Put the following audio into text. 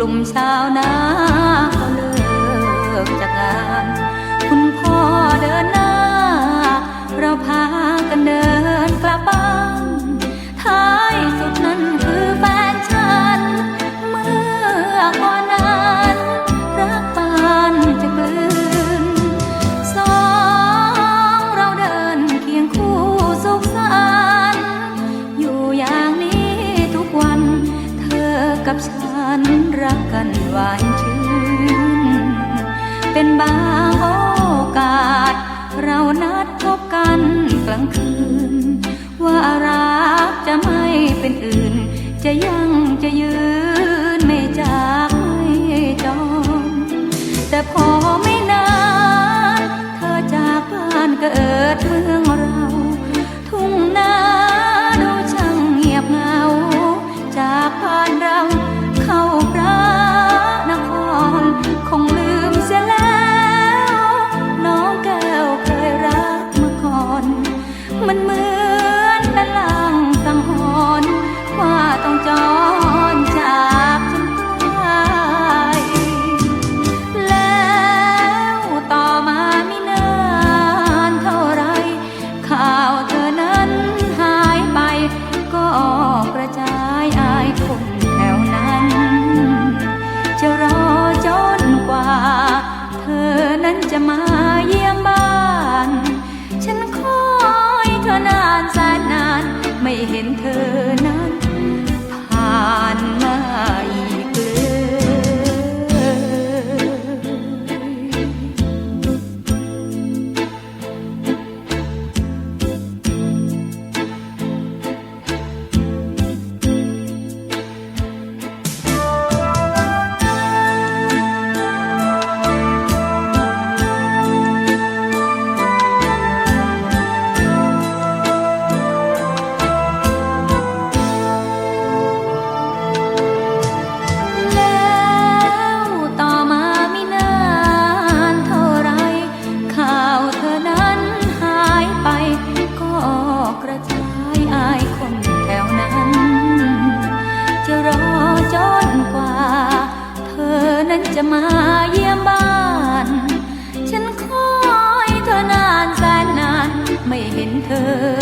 กลุ่มชาวนาเขาเลย นรักกันหวานชื่น เป็นบางโอกาส เรานัดพบกันกลางคืน ว่ารักจะไม่เป็นอื่น จะยังจะยืน ไม่จากไม่จองแต่พอไม่ ก็กระจายอายคนแถวนั้น จะรอจนกว่า เธอนั้นจะมาเยี่ยมบ้าน ฉันคอยเธอนานแสนนานไม่เห็นเธอ กระจายอายคนแถวนั้น จะรอจนกว่า เธอนั้นจะมาเยี่ยมบ้าน ฉันคอยเธอนานแสนนาน ไม่เห็นเธอ